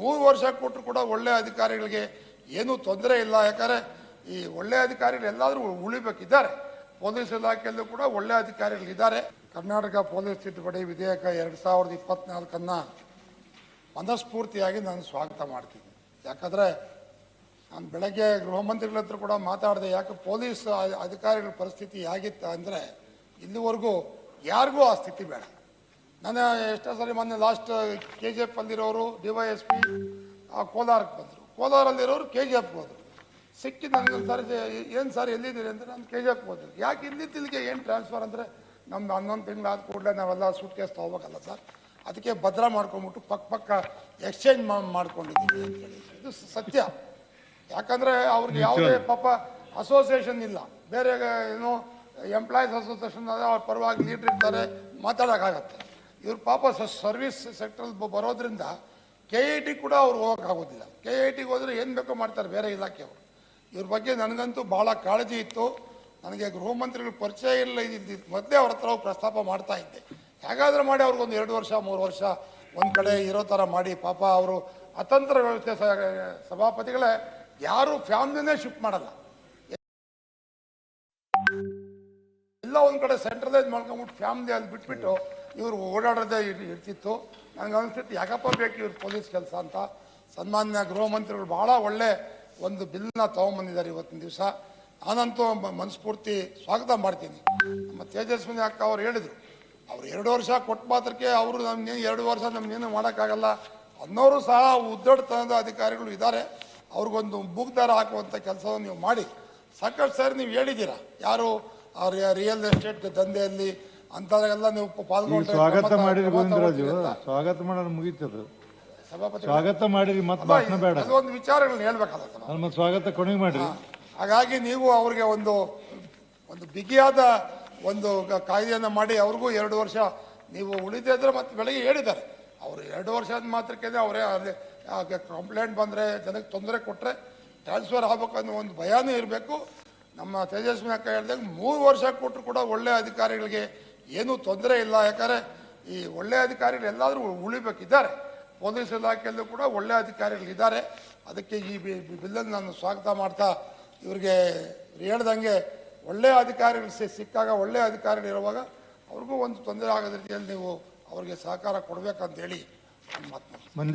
ಮೂರು ವರ್ಷ ಕೊಟ್ಟರು ಕೂಡ ಒಳ್ಳೆ ಅಧಿಕಾರಿಗಳಿಗೆ ಏನೂ ತೊಂದರೆ ಇಲ್ಲ. ಯಾಕಂದರೆ ಈ ಒಳ್ಳೆ ಅಧಿಕಾರಿಗಳು ಎಲ್ಲಾದರೂ ಉಳಿಬೇಕಿದ್ದಾರೆ. ಪೊಲೀಸ್ ಇಲಾಖೆಯಲ್ಲೂ ಕೂಡ ಒಳ್ಳೆ ಅಧಿಕಾರಿಗಳಿದ್ದಾರೆ. ಕರ್ನಾಟಕ ಪೊಲೀಸ್ ತಿದ್ದುಪಡಿ ವಿಧೇಯಕ ಎರಡು ಸಾವಿರದ ಇಪ್ಪತ್ನಾಲ್ಕನ್ನು ಮನಸ್ಫೂರ್ತಿಯಾಗಿ ನಾನು ಸ್ವಾಗತ ಮಾಡ್ತೀನಿ. ಯಾಕಂದರೆ ನಾನು ಬೆಳಗ್ಗೆ ಗೃಹ ಹತ್ರ ಕೂಡ ಮಾತಾಡಿದೆ, ಯಾಕೆ ಪೊಲೀಸ್ ಅಧಿಕಾರಿಗಳ ಪರಿಸ್ಥಿತಿ ಹೇಗಿತ್ತು ಅಂದರೆ ಇಲ್ಲಿವರೆಗೂ ಯಾರಿಗೂ ಆ ಸ್ಥಿತಿ ಬೇಡ. ನಾನು ಎಷ್ಟೋ ಸರಿ ಮೊನ್ನೆ ಲಾಸ್ಟ್ ಕೆ ಜಿ ಎಫ್ ಅಲ್ಲಿರೋರು ಡಿ ವೈ ಎಸ್ ಪಿ ಕೋಲಾರಕ್ಕೆ ಬಂದರು. ಕೋಲಾರಲ್ಲಿರೋರು ಕೆ ಜಿ ಎಫ್ಗೆ ಹೋದರು. ಸಿಕ್ಕಿ ನನಗೆ ಸಾರಿ ಏನು ಸರ್ ಎಲ್ಲಿದ್ದೀರಿ ಅಂದರೆ ನಾನು ಕೆ ಜಿ ಎಫ್ಗೆ ಹೋದ್ರು. ಯಾಕೆ ಇಲ್ಲಿ ಇಲ್ಲಿಗೆ ಏನು ಟ್ರಾನ್ಸ್ಫರ್ ಅಂದರೆ ನಮ್ದು ಹನ್ನೊಂದು ತಿಂಗಳಾದ ಕೂಡಲೇ ನಾವೆಲ್ಲ ಸೂಟ್ ಕೇಸ್ ತೊಗೋಬೇಕಲ್ಲ ಸರ್. ಅದಕ್ಕೆ ಭದ್ರ ಮಾಡ್ಕೊಂಬಿಟ್ಟು ಪಕ್ಕ ಪಕ್ಕ ಎಕ್ಸ್ಚೇಂಜ್ ಮಾಡ್ಕೊಂಡಿದ್ದೀವಿ ಅಂತೇಳಿ ಇದು ಸತ್ಯ. ಯಾಕಂದರೆ ಅವ್ರಿಗೆ ಯಾವುದೇ ಪಾಪ ಅಸೋಸಿಯೇಷನ್ ಇಲ್ಲ. ಬೇರೆ ಏನು ಎಂಪ್ಲಾಯೀಸ್ ಅಸೋಸಿಯೇಷನ್ ಅವ್ರ ಪರವಾಗಿ ಲೀಡ್ರ್ ಇರ್ತಾರೆ ಮಾತಾಡೋಕ್ಕಾಗತ್ತೆ. ಇವ್ರ ಪಾಪ ಸರ್ವಿಸ್ ಸೆಕ್ಟರ್ ಬರೋದ್ರಿಂದ ಕೆ ಐ ಟಿ ಕೂಡ ಅವ್ರು ಹೋಗೋಕ್ಕಾಗೋದಿಲ್ಲ ಕೆ ಐ ಟಿಗೆ ಹೋದ್ರೆ ಏನು ಬೇಕೋ ಮಾಡ್ತಾರೆ ಬೇರೆ ಇಲಾಖೆಯವರು. ಇವ್ರ ಬಗ್ಗೆ ನನಗಂತೂ ಭಾಳ ಕಾಳಜಿ ಇತ್ತು. ನನಗೆ ಗೃಹ ಮಂತ್ರಿಗಳ ಪರಿಚಯ ಇಲ್ಲ ಇದ್ದಿದ್ದು ಮೊದಲೇ ಅವ್ರ ಹತ್ರ ಪ್ರಸ್ತಾಪ ಮಾಡ್ತಾ ಇದ್ದೆ. ಹೇಗಾದ್ರೂ ಮಾಡಿ ಅವ್ರಿಗೊಂದು ಎರಡು ವರ್ಷ, ಮೂರು ವರ್ಷ ಒಂದು ಕಡೆ ಇರೋ ಥರ ಮಾಡಿ. ಪಾಪ ಅವರು ಅತಂತ್ರ ವ್ಯವಸ್ಥೆ ಸಭಾಪತಿಗಳೇ ಯಾರು ಫ್ಯಾಮ್ಲಿನೇ ಶಿಫ್ಟ್ ಮಾಡಲ್ಲ. ಎಲ್ಲ ಒಂದು ಕಡೆ ಸೆಂಟ್ರಲೈಸ್ ಮಾಡ್ಕೊಂಬಿಟ್ಟು ಫ್ಯಾಮ್ಲಿ ಅಲ್ಲಿ ಬಿಟ್ಬಿಟ್ಟು ಇವರು ಓಡಾಡೋದೇ ಇಲ್ಲಿ ಇರ್ತಿತ್ತು. ನನಗೆ ಅನಿಸ್ತಿತ್ತು ಯಾಕಪ್ಪ ಬೇಕು ಇವ್ರು ಪೊಲೀಸ್ ಕೆಲಸ ಅಂತ? ಸನ್ಮಾನ್ಯ ಗೃಹ ಮಂತ್ರಿಗಳು ಭಾಳ ಒಳ್ಳೆ ಒಂದು ಬಿಲ್ನ ತಗೊಂಬಂದಿದ್ದಾರೆ ಇವತ್ತಿನ ದಿವಸ. ನಾನಂತೂ ಮನಸ್ಫೂರ್ತಿ ಸ್ವಾಗತ ಮಾಡ್ತೀನಿ. ನಮ್ಮ ತೇಜಸ್ವಿನಿ ಅಕ್ಕ ಅವ್ರು ಹೇಳಿದರು, ಅವ್ರು ಎರಡು ವರ್ಷ ಕೊಟ್ಟ ಮಾತ್ರಕ್ಕೆ ಅವರು ನಮ್ಗೇನು ಎರಡು ವರ್ಷ ನಮ್ಗೇನು ಮಾಡೋಕ್ಕಾಗಲ್ಲ. ಅನ್ನೋರು ಸಹ ಉದ್ದಟತನದ ಅಧಿಕಾರಿಗಳು ಇದ್ದಾರೆ. ಅವ್ರಿಗೊಂದು ಮೂಗ್ದಾರ ಹಾಕುವಂಥ ಕೆಲಸವನ್ನು ನೀವು ಮಾಡಿ. ಸಾಕಷ್ಟು ಸರ್ ನೀವು ಹೇಳಿದ್ದೀರಾ. ಯಾರು ರಿಯಲ್ ಎಸ್ಟೇಟ್ ದಂಧೆಯಲ್ಲಿ ಅಂಥದ್ರೆಲ್ಲ ನೀವು ಪಾಲ್ಗೊಂಡು ಸ್ವಾಗತ ಮಾಡಿರಿ ಗೋವಿಂದರಾಜು. ಸ್ವಾಗತ ಮಾಡೋದು ಮುಗೀತದು. ಸಭಾಪತಿ ಸ್ವಾಗತ ಮಾಡಿರಿ ಮತ್ತೆ ಭಾಷಣ ಬೇಡ. ಅದೊಂದು ವಿಚಾರಗಳನ್ನ ಹೇಳ್ಬೇಕಲ್ಲ ನಮ್ಮ ಸ್ವಾಗತ ಕೊನೆಗೆ ಮಾಡಿರಿ. ಹಾಗಾಗಿ ನೀವು ಅವ್ರಿಗೆ ಒಂದು ಒಂದು ಬಿಗಿಯಾದ ಒಂದು ಕಾಯ್ದೆಯನ್ನು ಮಾಡಿ ಅವ್ರಿಗೂ ಎರಡು ವರ್ಷ ನೀವು ಉಳಿದಿದ್ರೆ ಮತ್ತೆ ಬೆಳಗ್ಗೆ ಹೇಳಿದ್ದಾರೆ. ಅವರು ಎರಡು ವರ್ಷದ ಮಾತ್ರಕ್ಕೆ ಅವರೇ ಅಲ್ಲಿ ಕಂಪ್ಲೇಂಟ್ ಬಂದರೆ ಜನಕ್ಕೆ ತೊಂದರೆ ಕೊಟ್ಟರೆ ಟ್ರಾನ್ಸ್ಫರ್ ಆಗ್ಬೇಕು ಅನ್ನೋ ಒಂದು ಭಯನೂ ಇರಬೇಕು. ನಮ್ಮ ತೇಜಸ್ವಿನ ಅಕ್ಕ ಹೇಳ್ದಂಗೆ ಮೂರು ವರ್ಷ ಕೊಟ್ಟರು ಕೂಡ ಒಳ್ಳೆ ಅಧಿಕಾರಿಗಳಿಗೆ ಏನೂ ತೊಂದರೆ ಇಲ್ಲ. ಯಾಕಂದರೆ ಈ ಒಳ್ಳೆ ಅಧಿಕಾರಿಗಳು ಎಲ್ಲಾದರೂ ಉಳಿಬೇಕಿದ್ದಾರೆ. ಪೊಲೀಸ್ ಇಲಾಖೆಯಲ್ಲೂ ಕೂಡ ಒಳ್ಳೆ ಅಧಿಕಾರಿಗಳಿದ್ದಾರೆ. ಅದಕ್ಕೆ ಈ ಬಿಲ್ಲನ್ನು ನಾನು ಸ್ವಾಗತ ಮಾಡ್ತಾ ಇವರಿಗೆ ಹೇಳ್ದಂಗೆ ಒಳ್ಳೆ ಅಧಿಕಾರಿಗಳು ಸಿಕ್ಕಾಗ ಒಳ್ಳೆ ಅಧಿಕಾರಿಗಳು ಇರುವಾಗ ಅವ್ರಿಗೂ ಒಂದು ತೊಂದರೆ ಆಗದ ರೀತಿಯಲ್ಲಿ ನೀವು ಅವ್ರಿಗೆ ಸಹಕಾರ ಕೊಡಬೇಕಂತೇಳಿ ಮಂಜು